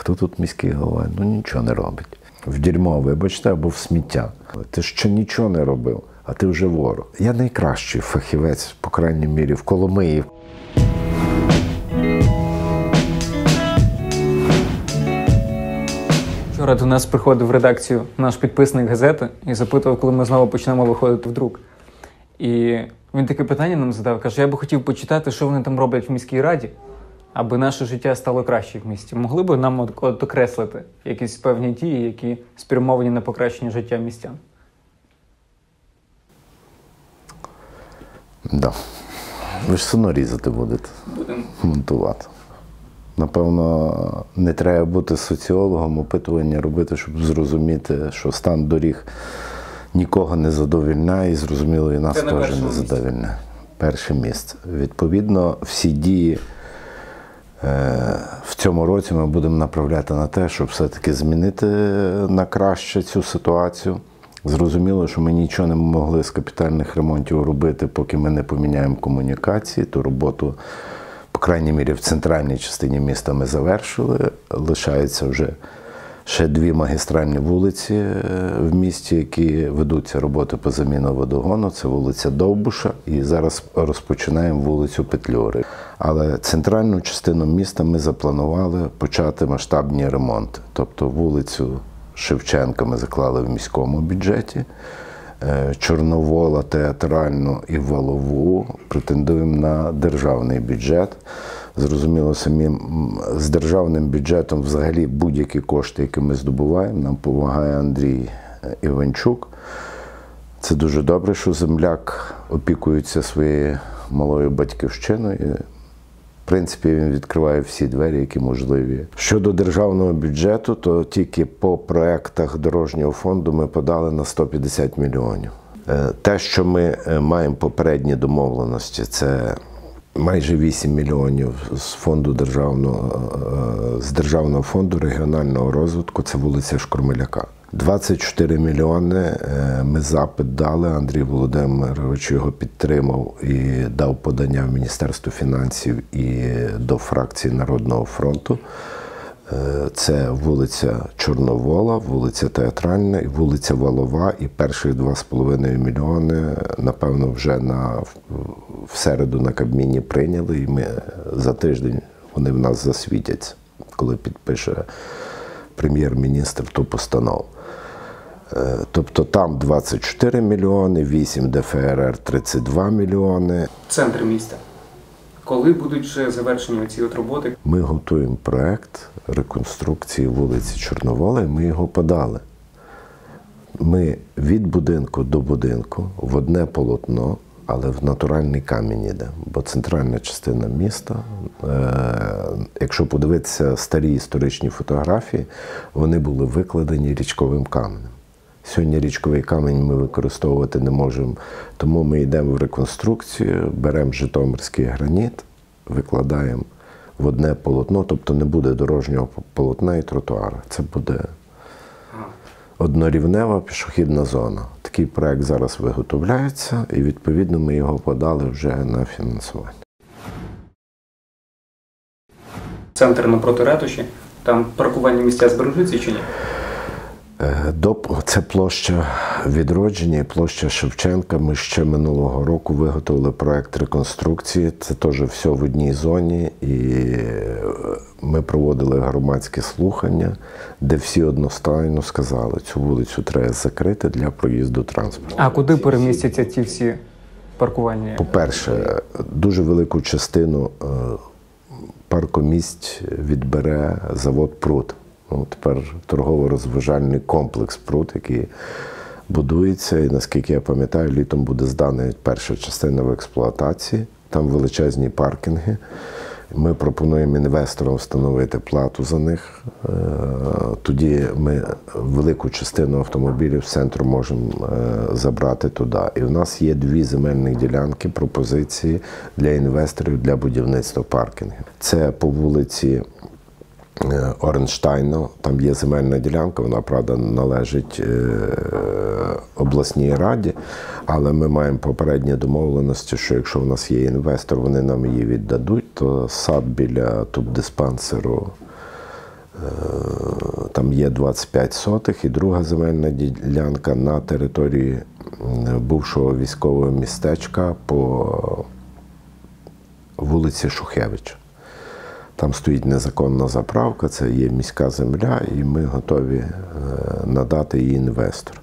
хто тут міський голова? Ну нічого не робить. В дерьмо, вибачте, або в сміття. Ти ще нічого не робив, а ти вже ворог. Я найкращий фахівець, по крайній мірі, в Коломиї. Вчора до нас приходив в редакцію наш підписник газети і запитував, коли ми знову почнемо виходити в друк. І він таке питання нам задав: каже: я би хотів почитати, що вони там роблять в міській раді, аби наше життя стало краще в місті. Могли б нам окреслити якісь певні дії, які спрямовані на покращення життя містян? Да. Ви ж все одно різати будете, Будемо. монтувати. Напевно, не треба бути соціологом, опитування робити, щоб зрозуміти, що стан доріг нікого не задовільняє, і зрозуміло, і нас теж не задовільняє. Перше місце. Відповідно, всі дії в цьому році ми будемо направляти на те, щоб все-таки змінити на краще цю ситуацію. Зрозуміло, що ми нічого не могли з капітальних ремонтів робити, поки ми не поміняємо комунікації, ту роботу, по крайній мірі, в центральній частині міста ми завершили. Лишається вже ще дві магістральні вулиці е, в місті, які ведуться роботи по заміну водогону. Це вулиця Довбуша, і зараз розпочинаємо вулицю Петлюри. Але центральну частину міста ми запланували почати масштабні ремонти. Тобто вулицю Шевченка ми заклали в міському бюджеті. Е, Чорновола, театральну і Волову претендуємо на державний бюджет. Зрозуміло, самі м, з державним бюджетом взагалі будь-які кошти, які ми здобуваємо, нам допомагає Андрій е, Іванчук. Це дуже добре, що земляк опікується своєю малою батьківщиною. В принципі, він відкриває всі двері, які можливі. Щодо державного бюджету, то тільки по проектах дорожнього фонду ми подали на 150 мільйонів. Е, Те, що ми е, маємо попередні домовленості, це майже 8 мільйонів з фонду державного е, з державного фонду регіонального розвитку. Це вулиця Шкурмеляка. 24 мільйони е, ми запит дали. Андрій Володимирович його підтримав і дав подання в Міністерство фінансів і до фракції Народного фронту. Це вулиця Чорновола, вулиця Театральна вулиця Волова. І перших 2,5 мільйони, напевно, вже на, в середу на Кабміні прийняли, і ми за тиждень вони в нас засвітяться, коли підпише прем'єр-міністр ту постанову. Е, Тобто там 24 мільйони, 8 ДФРР 32 мільйони. Центр міста. Коли будуть вже завершені ці от роботи? Ми готуємо проект реконструкції вулиці Чорновола, і ми його подали. Ми від будинку до будинку в одне полотно, але в натуральний камінь йде. Бо центральна частина міста, е, якщо подивитися старі історичні фотографії, вони були викладені річковим каменем. Сьогодні річковий камінь ми використовувати не можемо, тому ми йдемо в реконструкцію, беремо житомирський граніт, викладаємо в одне полотно, тобто не буде дорожнього полотна і тротуара. Це буде однорівнева пішохідна зона. Такий проект зараз виготовляється, і відповідно ми його подали вже на фінансування. Центр напроти ратуші. Там паркувальні місця збережуться чи ні? Е, це площа відродження і площа Шевченка. Ми ще минулого року виготовили проект реконструкції. Це теж все в одній зоні, і е, ми проводили громадські слухання, де всі одностайно сказали, цю вулицю треба закрити для проїзду транспорту. А куди перемістяться ці всі паркувальні? По-перше, дуже велику частину е, паркомісць відбере завод Прут. Ну, тепер торгово-розважальний комплекс Прут, який будується. І наскільки я пам'ятаю, літом буде здана перша частина в експлуатації. Там величезні паркінги. Ми пропонуємо інвесторам встановити плату за них. Е, Тоді ми велику частину автомобілів з центру можемо е, забрати туди. І в нас є дві земельні ділянки, пропозиції для інвесторів для будівництва паркінгів. Це по вулиці Оренштайну. Там є земельна ділянка, вона правда належить е, обласній раді, але ми маємо попередні домовленості, що якщо в нас є інвестор, вони нам її віддадуть, то сад біля тубдиспансеру е, там є 25 сотих, і друга земельна ділянка на території бувшого військового містечка по вулиці Шухевича. Там стоїть незаконна заправка, це є міська земля, і ми готові е, надати її інвестору.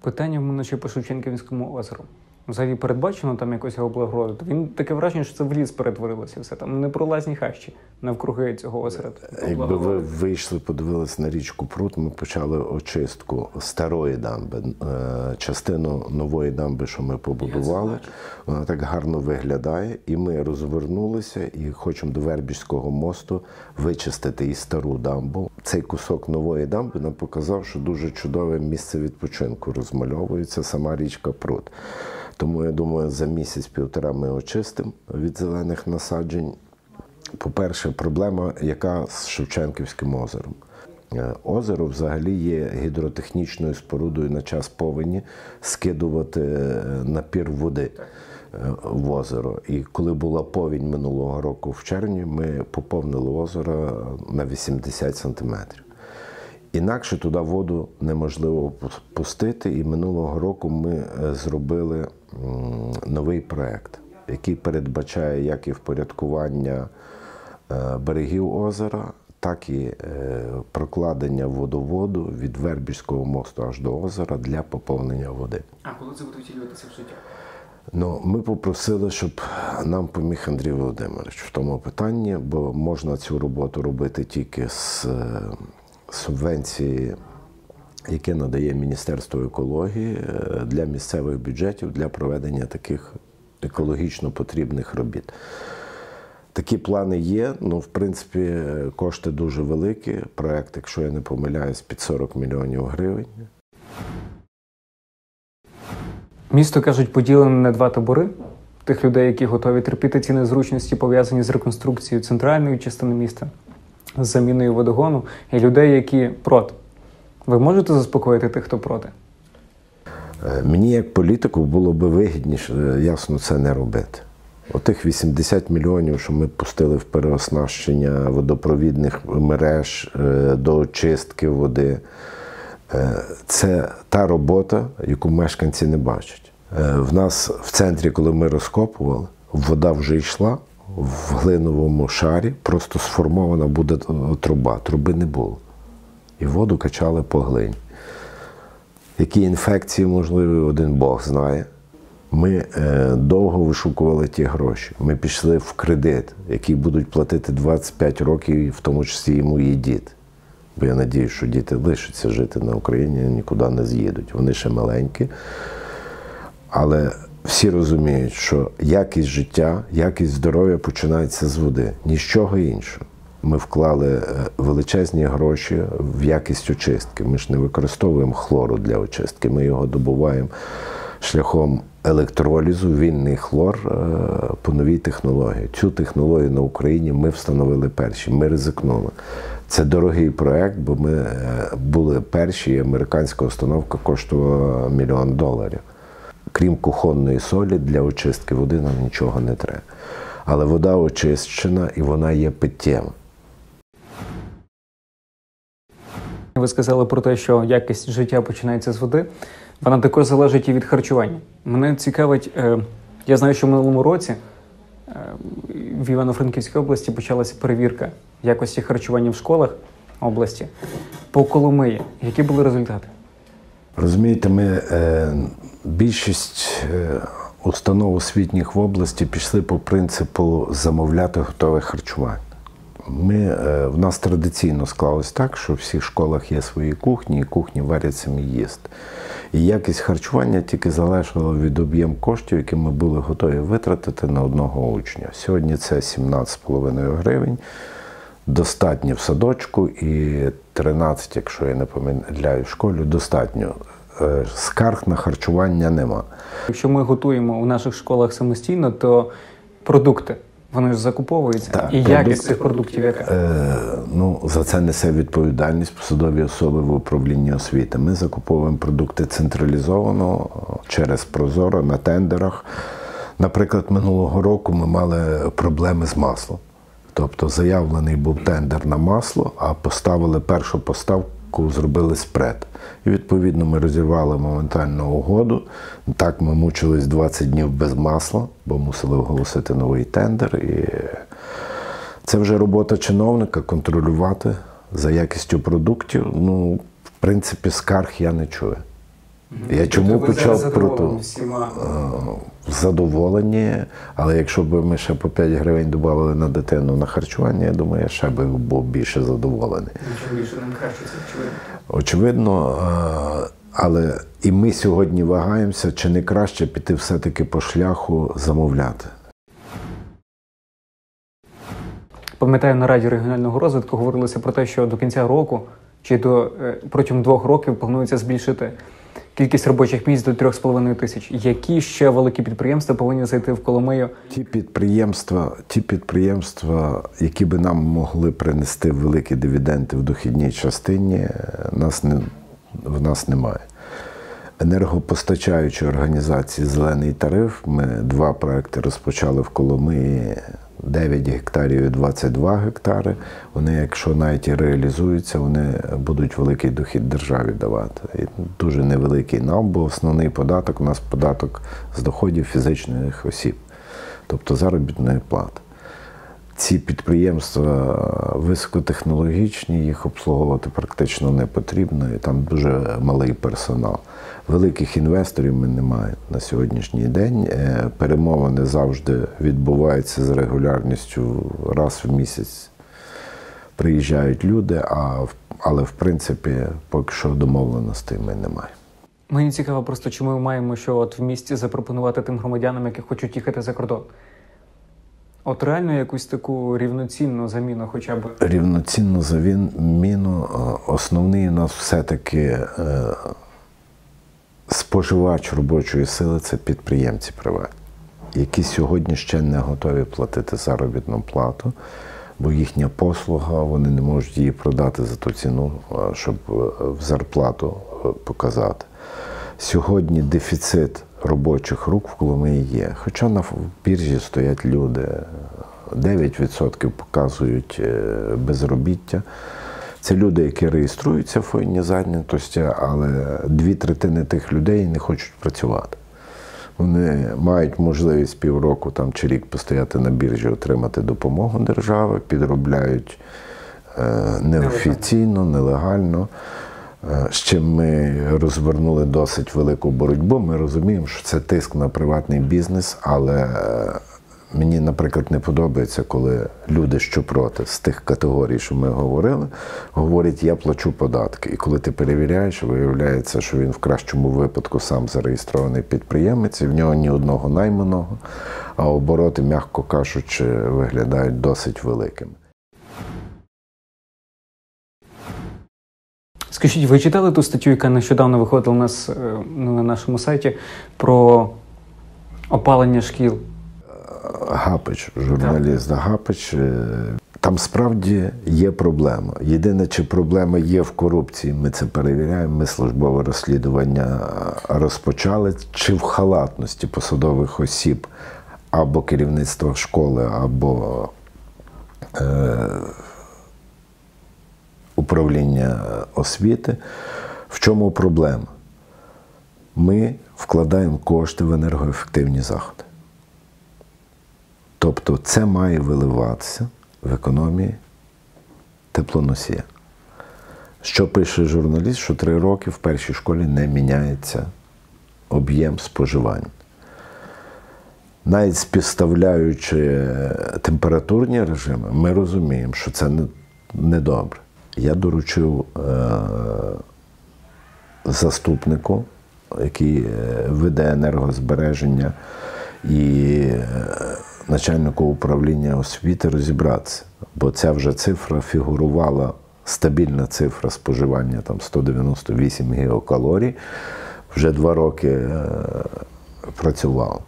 Питання в мене ще по Шевченківському озеру. Взагалі передбачено там якось його облагородити. Він таке враження, що це в ліс перетворилося все. Там непролазні хащі навкруги цього озера. Якби ви вийшли, подивилися на річку Прут, ми почали очистку старої дамби. Е, Частину нової дамби, що ми побудували, вона так гарно виглядає, і ми розвернулися і хочемо до Вербіжського мосту вичистити і стару дамбу. Цей кусок нової дамби нам показав, що дуже чудове місце відпочинку розмальовується сама річка Прут. Тому я думаю, за місяць-півтора ми очистимо від зелених насаджень. По-перше, проблема, яка з Шевченківським озером. Е, Озеро взагалі є гідротехнічною спорудою на час повені скидувати е, напір води е, в озеро. І коли була повінь минулого року в червні, ми поповнили озеро на 80 сантиметрів. Інакше туди воду неможливо пустити. І минулого року ми зробили новий проект, який передбачає як і впорядкування е, берегів озера, так і е, прокладення водоводу від Вербіжського мосту аж до озера для поповнення води. А коли це буде втілюватися в життя? Ну, ми попросили, щоб нам поміг Андрій Володимирович в тому питанні, бо можна цю роботу робити тільки з е, субвенції, яке надає Міністерство екології е, для місцевих бюджетів для проведення таких екологічно потрібних робіт. Такі плани є. Ну, в принципі, е, кошти дуже великі. Проект, якщо я не помиляюсь, під 40 мільйонів гривень. Місто кажуть, поділене на два табори. Тих людей, які готові терпіти ці незручності, пов'язані з реконструкцією центральної частини міста, з заміною водогону, і людей, які проти. Ви можете заспокоїти тих, хто проти? Е, Мені як політику було би вигідніше, е, ясно, це не робити. Отих 80 мільйонів, що ми пустили в переоснащення водопровідних мереж е, до очистки води, це та робота, яку мешканці не бачать. В нас в центрі, коли ми розкопували, вода вже йшла в глиновому шарі, просто сформована буде труба. Труби не було. І воду качали по глині. Які інфекції можливі, один Бог знає. Ми е, довго вишукували ті гроші. Ми пішли в кредит, який будуть платити 25 років, в тому числі і мої діти. Бо я надію, що діти лишаться жити на Україні, нікуди не з'їдуть. Вони ще маленькі. Але всі розуміють, що якість життя, якість здоров'я починається з води, ні з чого іншого. Ми вклали е, величезні гроші в якість очистки. Ми ж не використовуємо хлору для очистки, ми його добуваємо шляхом електролізу, вільний хлор е, по новій технології. Цю технологію на Україні ми встановили перші, ми ризикнули. Це дорогий проект, бо ми е, були перші, і американська установка коштувала мільйон доларів. Крім кухонної солі, для очистки води нам нічого не треба. Але вода очищена і вона є питтєва. Ви сказали про те, що якість життя починається з води. Вона також залежить і від харчування. Мене цікавить, е, я знаю, що в минулому році е, в Івано-Франківській області почалася перевірка якості харчування в школах області по Коломиї. Які були результати? Розумієте, ми е, більшість установ освітніх в області пішли по принципу замовляти готове харчування. Ми, е, в нас традиційно склалось так, що в всіх школах є свої кухні, і кухні варять самі їсти. І якість харчування тільки залежала від об'єм коштів, які ми були готові витратити на одного учня. Сьогодні це 17,5 гривень. Достатньо в садочку і 13, якщо я не помиляю, в школі достатньо. Е, Скарг на харчування нема. Якщо ми готуємо у наших школах самостійно, то продукти вони ж закуповуються. Так, і продукти- якість цих продуктів яка? Е, ну, за це несе відповідальність посадові особи в управлінні освіти. Ми закуповуємо продукти централізовано через Прозоро на тендерах. Наприклад, минулого року ми мали проблеми з маслом. Тобто заявлений був тендер на масло, а поставили першу поставку, зробили спред. І відповідно ми розірвали моментальну угоду. Так ми мучились 20 днів без масла, бо мусили оголосити новий тендер. І це вже робота чиновника контролювати за якістю продуктів. Ну, в принципі, скарг я не чую. Я чому Тобто почав про задоволені то? задоволені, але якщо б ми ще по 5 гривень додали на дитину на харчування, я думаю, я ще би був більше задоволений. Нічого більше нам краще очевидно. Очевидно, е, але і ми сьогодні вагаємося, чи не краще піти все-таки по шляху замовляти. Пам'ятаю, на Раді регіонального розвитку говорилося про те, що до кінця року чи до е, протягом двох років планується збільшити кількість робочих місць до 3,5 тисяч. Які ще великі підприємства повинні зайти в Коломию? Ті підприємства, ті підприємства, які би нам могли принести великі дивіденди в дохідній частині, е, нас не, в нас немає. Енергопостачаючі організації Зелений тариф. Ми два проекти розпочали в Коломиї. 9 гектарів і 22 гектари. Вони, якщо навіть і реалізуються, вони будуть великий дохід державі давати. І дуже невеликий нам, бо основний податок у нас податок з доходів фізичних осіб, тобто заробітної плати. Ці підприємства високотехнологічні, їх обслуговувати практично не потрібно, і там дуже малий персонал. Великих інвесторів ми не маємо на сьогоднішній день. Е, Перемовини завжди відбуваються з регулярністю раз в місяць. Приїжджають люди, а але в принципі поки що домовленостей ми не маємо. Мені цікаво просто, чи ми маємо що от в місті запропонувати тим громадянам, які хочуть їхати за кордон. От реально якусь таку рівноцінну заміну, хоча б Рівноцінну заміну е, основний у нас все-таки е, споживач робочої сили це підприємці приватні, які сьогодні ще не готові платити заробітну плату, бо їхня послуга, вони не можуть її продати за ту ціну, щоб е, в зарплату е, показати. Сьогодні дефіцит робочих рук в Коломиї є. Хоча на біржі стоять люди, 9% показують е, безробіття. Це люди, які реєструються в фойні зайнятості, але дві третини тих людей не хочуть працювати. Вони мають можливість півроку там, чи рік постояти на біржі, отримати допомогу держави, підробляють е, неофіційно, нелегально. Е, З чим ми розвернули досить велику боротьбу. Ми розуміємо, що це тиск на приватний бізнес, але е, мені, наприклад, не подобається, коли люди, що проти з тих категорій, що ми говорили, говорять, я плачу податки. І коли ти перевіряєш, виявляється, що він в кращому випадку сам зареєстрований підприємець, і в нього ні одного найманого, а обороти, м'яко кажучи, виглядають досить великими. Скажіть, ви читали ту статтю, яка нещодавно виходила у нас е, на нашому сайті про опалення шкіл? Гапич, журналіст Гапич. е, Там справді є проблема. Єдине, чи проблема є в корупції, ми це перевіряємо. Ми службове розслідування розпочали, чи в халатності посадових осіб або керівництва школи, або е, управління освіти. В чому проблема? Ми вкладаємо кошти в енергоефективні заходи. Тобто це має виливатися в економії теплоносія. Що пише журналіст, що три роки в першій школі не міняється об'єм споживання. Навіть співставляючи температурні режими, ми розуміємо, що це не, не. Я доручив е, заступнику, який е, веде енергозбереження, і е, начальнику управління освіти розібратися, бо ця вже цифра фігурувала, стабільна цифра споживання там 198 гігакалорій, вже два роки е, працював.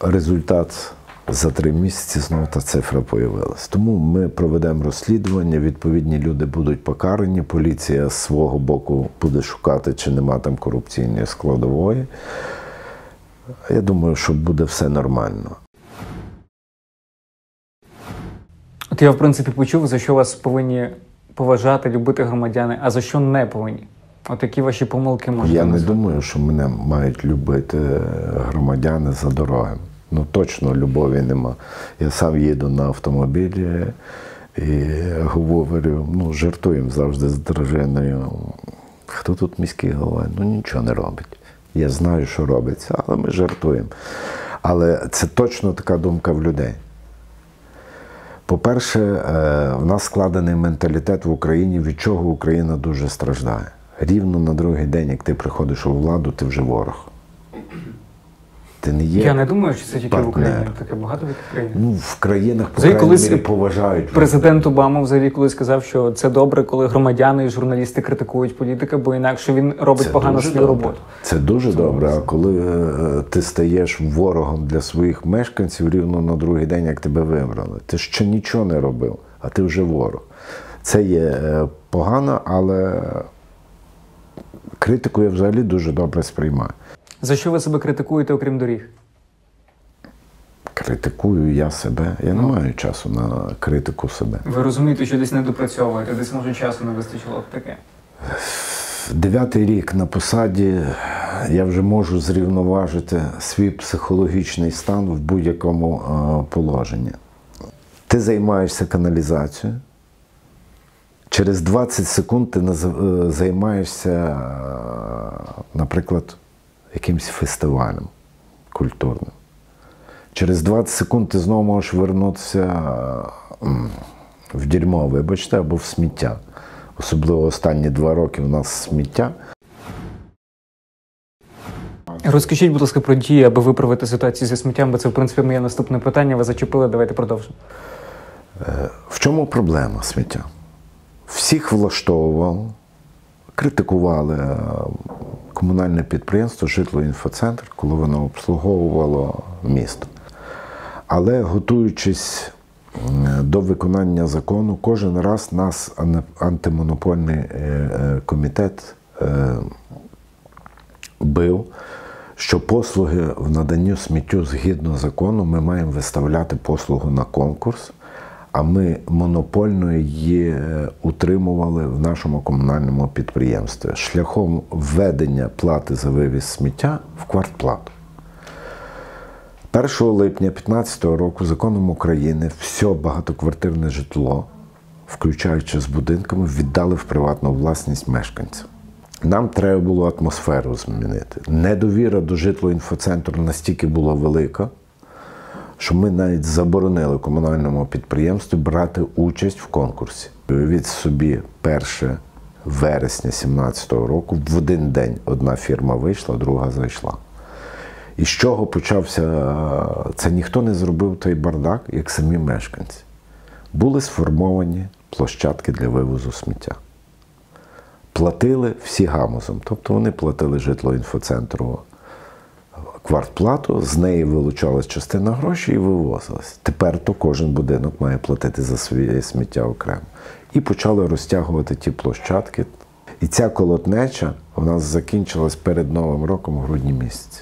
Результат за три місяці знову та цифра появилась. Тому ми проведемо розслідування, відповідні люди будуть покарані, поліція з свого боку буде шукати, чи нема там корупційної складової. Я думаю, що буде все нормально. От я, в принципі, почув, за що вас повинні поважати, любити громадяни, а за що не повинні. От які ваші помилки можуть Я не думаю, що мене мають любити громадяни за дороги. Ну точно любові нема. Я сам їду на автомобілі і говорю, ну, жартуємо завжди з дружиною. Хто тут міський голова? Ну нічого не робить. Я знаю, що робиться, але ми жартуємо. Але це точно така думка в людей. По-перше, е, в нас складений менталітет в Україні, від чого Україна дуже страждає. Рівно на другий день, як ти приходиш у владу, ти вже ворог. Ти не є. Я не думаю, що це тільки в. Україні. Таке багато в країнах. Ну, в країнах, по Взагалі, крайній колись мірі, поважають. Президент Обама взагалі колись сказав, що це добре, коли громадяни і журналісти критикують політика, бо інакше він робить Це погано свою добре. роботу. Це дуже добре. А коли е, ти стаєш ворогом для своїх мешканців рівно на другий день, як тебе вибрали, ти ще нічого не робив, а ти вже ворог. Це є е, погано, але критику я взагалі дуже добре сприймаю. За що ви себе критикуєте, окрім доріг? Критикую я себе. Я не Ну. маю часу на критику себе. Ви розумієте, що десь не допрацьовуєте, десь може часу не вистачило б таке. Дев'ятий рік на посаді я вже можу зрівноважити свій психологічний стан в будь-якому е, положенні. Ти займаєшся каналізацією. Через 20 секунд ти е, займаєшся, е, наприклад, якимось фестивалем культурним. Через 20 секунд ти знову можеш вернутися е, в дерьмо, вибачте, або в сміття. Особливо останні два роки у нас сміття. Розкажіть, будь ласка, про дії, аби виправити ситуацію зі сміттям, бо це, в принципі, моє наступне питання. Ви зачепили, давайте продовжимо. В чому проблема сміття? Всіх влаштовувало, критикували е, комунальне підприємство Житлоінфоцентр, коли воно обслуговувало місто. Але готуючись до виконання закону, кожен раз нас антимонопольний е, е, комітет бив, що послуги в наданню сміттю згідно закону ми маємо виставляти послугу на конкурс, а ми монопольно її е, утримували в нашому комунальному підприємстві шляхом введення плати за вивіз сміття в квартплату. 1 липня 2015 року законом України все багатоквартирне житло, включаючи з будинками, віддали в приватну власність мешканцям. Нам треба було атмосферу змінити. Недовіра до житлоінфоцентру настільки була велика, що ми навіть заборонили комунальному підприємству брати участь в конкурсі. Від собі 1 вересня 2017 року в один день одна фірма вийшла, друга зайшла. І з чого почався е, це ніхто не зробив той бардак, як самі мешканці. Були сформовані площадки для вивозу сміття. Платили всі гамузом. Тобто вони платили житлоінфоцентру квартплату, з неї вилучалась частина грошей і вивозилась. Тепер то кожен будинок має платити за своє сміття окремо. І почали розтягувати ті площадки. І ця колотнеча у нас закінчилась перед Новим роком в грудні місяці.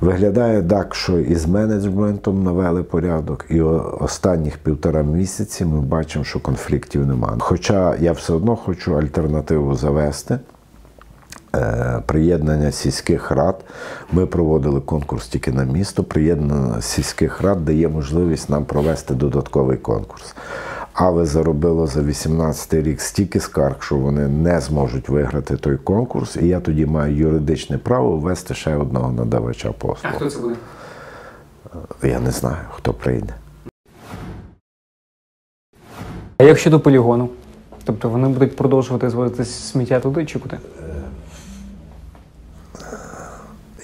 Виглядає так, що і з менеджментом навели порядок, і останніх півтора місяці ми бачимо, що конфліктів немає. Хоча я все одно хочу альтернативу завести. Е, Приєднання сільських рад. Ми проводили конкурс тільки на місто. Приєднання сільських рад дає можливість нам провести додатковий конкурс. Але заробило за 18 рік стільки скарг, що вони не зможуть виграти той конкурс, і я тоді маю юридичне право ввести ще одного надавача послуг. хто це буде? Я не знаю, хто прийде. А як щодо полігону? Тобто вони будуть продовжувати звозити сміття туди чи куди?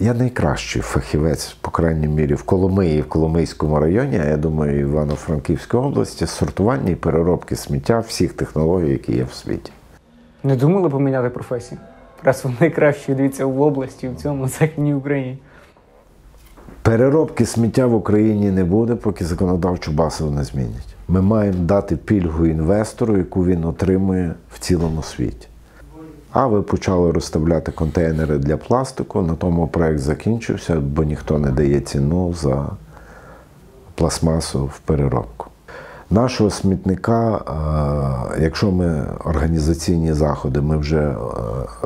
Я найкращий фахівець, по крайній мірі, в Коломиї, в Коломийському районі, а я думаю, в Івано-Франківській області, сортування і переробки сміття всіх технологій, які є в світі. Не думали поміняти професію? Раз ви найкращі дивіться в області, в цьому західній Україні. Переробки сміття в Україні не буде, поки законодавчу базу не змінять. Ми маємо дати пільгу інвестору, яку він отримує в цілому світі. А ви почали розставляти контейнери для пластику. На тому проект закінчився, бо ніхто не дає ціну за пластмасу в переробку. Нашого смітника, е, якщо ми організаційні заходи, ми вже е,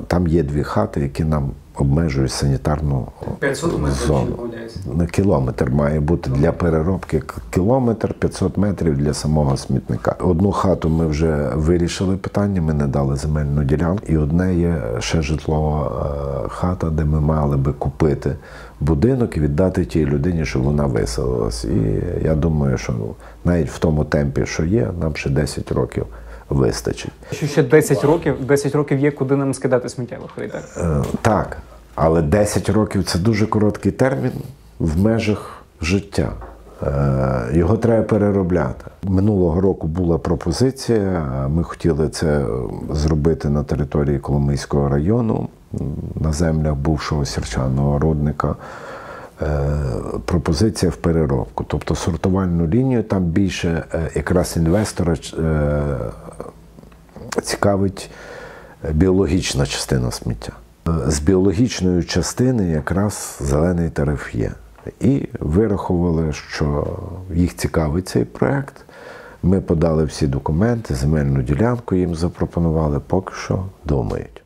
там є дві хати, які нам обмежують санітарну 500 зону. На кілометр має бути для переробки кілометр 500 метрів для самого смітника. Одну хату ми вже вирішили питання. Ми не дали земельну ділянку, і одне є ще житлова е, хата, де ми мали би купити будинок і віддати тій людині, щоб вона виселилась. І я думаю, що ну, навіть в тому темпі, що є, нам ще 10 років вистачить. Що ще 10 років, 10 років є, куди нам скидати сміття, виходить так. Е, Так, але 10 років це дуже короткий термін в межах життя. Е, Його треба переробляти. Минулого року була пропозиція. Ми хотіли це зробити на території Коломийського району, на землях бувшого сірчаного родника. Пропозиція в переробку, тобто сортувальну лінію, там більше е, якраз інвестора е, цікавить е, біологічна частина сміття. З біологічної частини якраз зелений тариф є. І вирахували, що їх цікавить цей проект. Ми подали всі документи, земельну ділянку їм запропонували, поки що думають.